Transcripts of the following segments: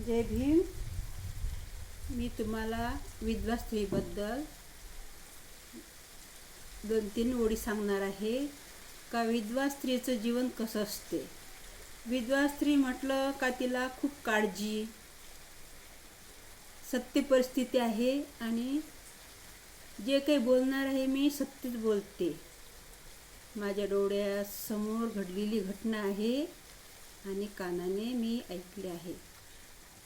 जय भीम. मी तुम्हाला विधवा स्त्रीबद्दल दोन तीन ओळी सांगणार आहे. का विधवा स्त्रीचं जीवन कसं असते? विधवा स्त्री म्हटलं का तिला खूप काळजी सत्य परिस्थिती आहे आणि जे काही बोलणार आहे मी सत्यच बोलते. माझ्या डोळ्यासमोर घडलेली घटना आहे आणि कानाने मी ऐकले आहे.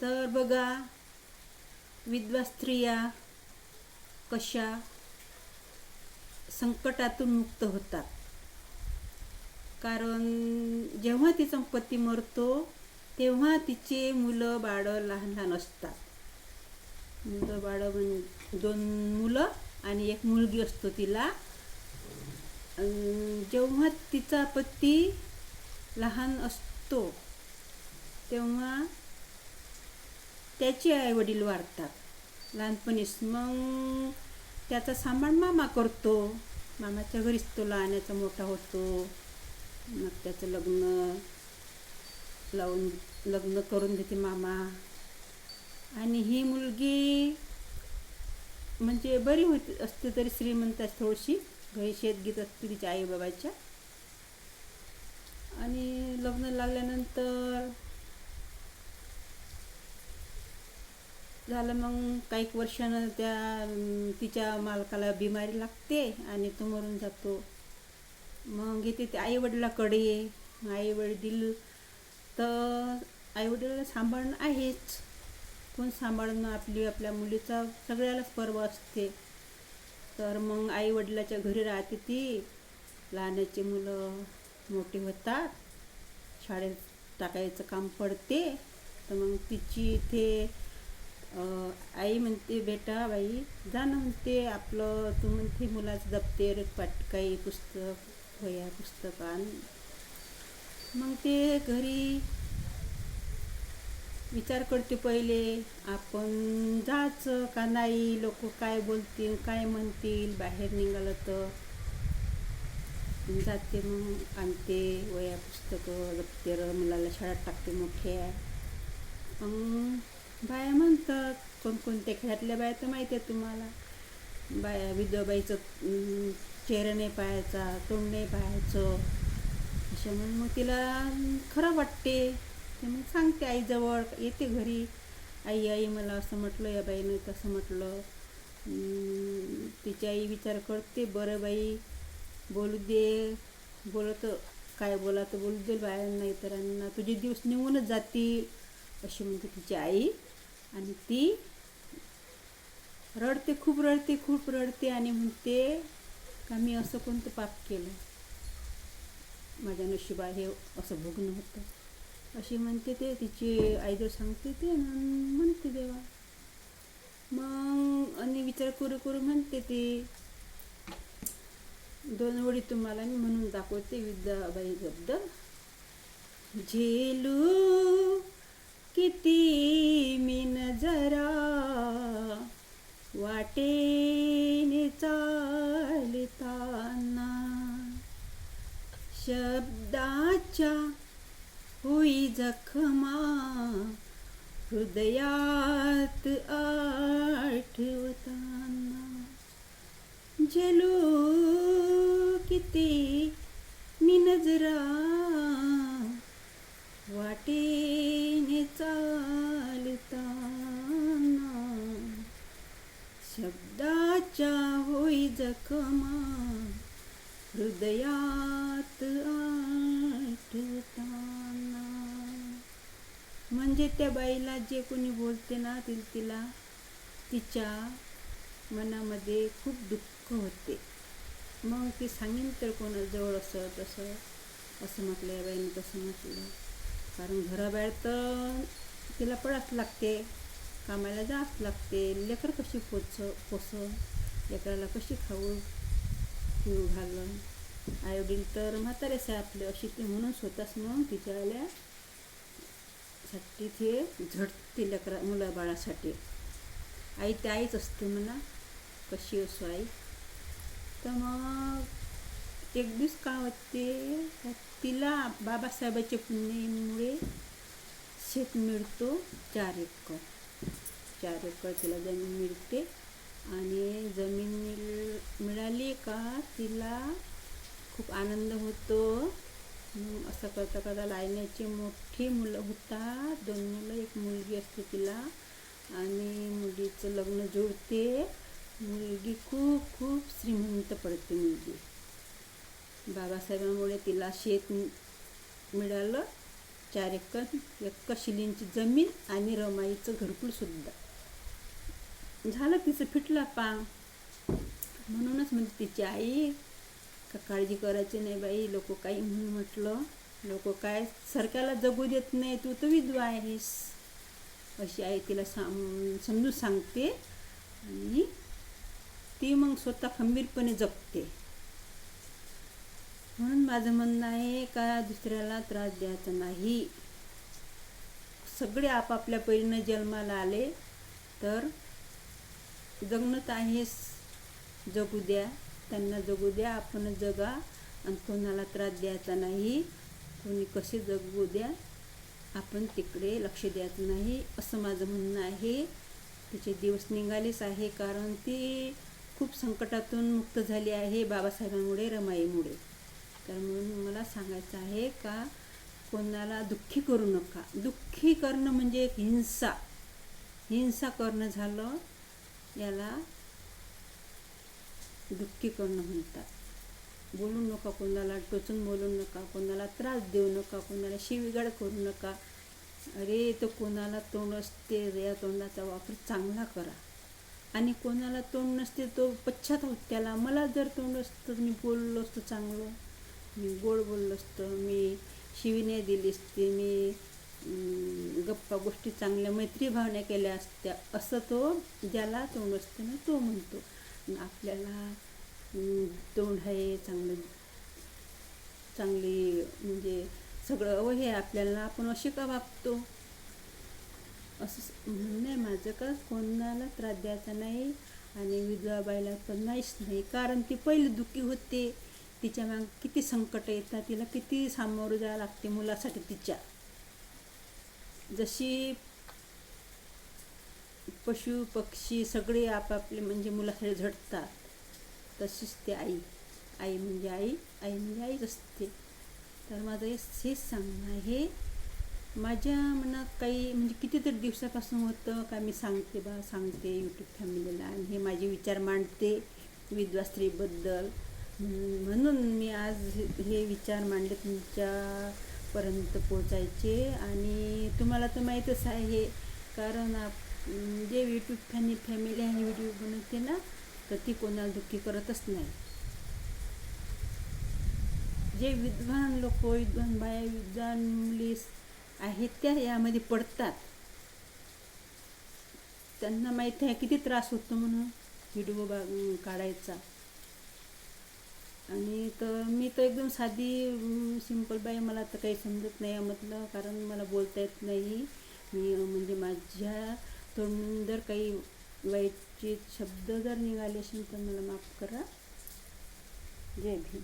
तर बघा विधवा स्त्रिया कशा संकटातून मुक्त होतात. कारण जेव्हा तिचा पती मरतो तेव्हा तिचे मुलं बाळं लहान लहान असतात. मुलं बाळं म्हणजे दोन मुलं आणि एक मुलगी असतो तिला. जेव्हा तिचा पती लहान असतो तेव्हा त्याचे आई वडील वारतात. लहानपणीच मग त्याचा सांभाळ मामा करतो. मामाच्या घरीच तो लहानाचा मोठा होतो. मग त्याचं लग्न लावून लग्न करून देते मामा. आणि ही मुलगी म्हणजे बरी होती असते तरी श्रीमंत असते थोडीशी. घरी शेत घेत असते तिच्या आईबाबाच्या. आणि लग्न लागल्यानंतर झालं मग काही वर्षानं त्या तिच्या मालकाला बिमारी लागते आणि तो मरून जातो. मग येते ते आईवडिलाकडे आईवडील तर आईवडील सांभाळणं आहेच. कोण सांभाळणं? आपली आपल्या मुलीचा सगळ्यालाच पर्व असते. तर मग आईवडिलाच्या घरी राहते ती. लहानाची मुलं मोठी होतात. शाळेत टाकायचं काम पडते. तर मग तिची इथे आई म्हणते बेटा बाई जा ना म्हणते आपलं तू म्हणते मुलाचं दप्तर पाटकाई काही पुस्तक वया पुस्तक आण. मग ते घरी विचार करते पहिले आपण जायचं का नाही? लोक काय बोलतील काय म्हणतील? बाहेर निघालं तर? जाते मग आणते वया पुस्तकं दप्तर मुलाला शाळेत टाकते मोठ्या. मग बाया म्हणतात कोणकोणत्या खेळातल्या बाया तर माहिती आहे तुम्हाला. बाया विधवाबाईचं चेहरा नाही पाहायचा तोंड नाही पाहायचं. अशा म्हणून मग तिला खरं वाटते. ते मग सांगते आईजवळ येते घरी. आई आई मला असं म्हटलं या बाईनं तसं म्हटलं. तिची आई विचार करते बरं बाई बोलू दे. बोलत काय बोला तर बोलू दे बायांना इतरांना. तुझे दिवस निघूनच जातील. अशी म्हणते तिची आई. आणि ती रडते खूप रडते खूप रडते आणि म्हणते का मी असं कोणतं पाप केलं? माझ्या नशिबा हे असं भोगणं होतं. अशी म्हणते ते तिची आईदर सांगते ते म्हणते देवा. मग आणि विचार करू करू म्हणते ती दोन ओळी तुम्हाला मी म्हणून दाखवते विद्याबाईबद्दल झेलू किती मीन जरा वाटेने चालताना शब्दाच्या होई जखमा हृदयात आठवताना. जलो किती मी नजरा वाटेने चालताना शब्दाच्या होई जखमा हृदयात आठवताना. म्हणजे त्या बाईला जे कोणी बोलते ना ती तिला तिच्या मनामध्ये खूप दुःख होते. मग ती सांगेन तर कोणाजवळ असं तसं असं म्हटलं या बाईनं तसं म्हटलं. कारण घराबाहेर तर तिला पडाच लागते कामाला जावंच लागते लेकर कशी पोच पोस लेकराला कशी खाऊ पिऊ घालून. आईवडील तर म्हातारेच आहे आपले अशी ती म्हणून स्वतःच मग तिच्या साठी ते झटते लेकरा मुला बाळासाठी आई ते आईच असते म्हणा कशी असो आई. तर मग एक दिवस का होते? तिला बाबासाहेबाच्या पुण्यामुळे शेत मिळतो चार एकर. चार एकर तिला जमीन मिळते. आणि जमीन मिळाली का तिला खूप आनंद होतो. असं करता करता लायण्याची मोठी मुलं होतात दोन मुलं एक मुलगी असते तिला. आणि मुलीचं लग्न जुळते मुलगी खूप खूप श्रीमंत पडते मुलगी. बाबासाहेबांमुळे तिला शेत मिळालं. चार एकर एकर शिलींची जमीन आणि रमाईचं घरकुलसुद्धा झालं तिचं फिटलं पा म्हणूनच म्हणजे तिची आई का काळजी करायची नाही बाई लोक काही म्हणून म्हटलं. लोक काय सरकारला जगू देत नाही तू तर विधवा आहेस. अशी आई तिला साम समजून सांगते. आणि ती मग स्वतः खंबीरपणे जगते म्हणून माझं म्हणणं आहे का दुसऱ्याला त्रास द्यायचा नाही. सगळे आपापल्या परीनं जन्माला आले तर जगणं तर आहेच. जगू द्या त्यांना जगू द्या आपण जगा आणि कोणाला त्रास द्यायचा नाही कोणी कसे जगू द्या आपण तिकडे लक्ष द्यायचं नाही असं माझं म्हणणं आहे. तिचे दिवस निघालेच आहे कारण ती खूप संकटातून मुक्त झाली आहे बाबासाहेबांमुळे रमाईमुळे. तर म्हणून मला सांगायचं आहे का कोणाला दुःखी करू नका. दुःखी करणं म्हणजे एक हिंसा. हिंसा करणं झालं याला दुःखी करणं म्हणतात. बोलू नका कोणाला टोचून बोलू नका कोणाला त्रास देऊ नका कोणाला शिवीगाड करू नका. अरे तो कोणाला तोंड असते या तोंडाचा वापर चांगला करा. आणि कोणाला तोंड नसते तो पश्चाताप त्याला. मला जर तोंड असतं मी बोललो असतो चांगलं. मी गोड बोललो असतं मी शिवी दिली असती मी गप्पा गोष्टी चांगल्या मैत्री भावना केल्या असत्या असं तो ज्याला तोंड असतं ना तो म्हणतो. आपल्याला तोंड आहे चांगलं चांगली म्हणजे सगळं अवघ हे आपल्याला आपण असे का वागतो? असं म्हणून म्हणणं आहे माझं का कोणाला त्रास द्यायचा नाही आणि विधवाबाईला पण नाहीच नाही कारण ती पहिले दुःखी होते. तिच्या मग किती संकट येतात तिला किती सामोरं जावं लागते मुलासाठी तिच्या. जशी पशु पक्षी सगळे आपापले म्हणजे मुलासाठी झटतात तशीच ते आई. आई म्हणजे आई आई म्हणजे आईच असते. तर माझं हेच सांगणं आहे. माझ्या मनात काही म्हणजे कितीतरी दिवसापासून होतं का मी सांगते बा सांगते यूट्यूब फॅमिलीला आणि हे माझे विचार मांडते विधवा स्त्रीबद्दल. म्हणून मी आज हे- विचार मांडले तुमच्यापर्यंत पोचायचे आणि तुम्हाला तर माहीतच आहे कारण आप जे यूट्यूब फॅनि फॅमिली आणि व्हिडिओ बनवते ना तर ती कोणाला दुःखी करतच नाही. जे विद्वान लोक विद्वान बाया विद्वान मुली आहेत त्या यामध्ये पडतात. त्यांना माहीत आहे किती त्रास होतो म्हणून व्हिडिओ बा काढायचा. आणि तर मी तर एकदम साधी सिंपल बाई मला तर काही समजत नाही यामधलं कारण मला बोलता येत नाही. मी म्हणजे माझ्या तोंडून जर काही वाईटचे शब्द जर निघाले असेल तर मला माफ करा. जय भीम.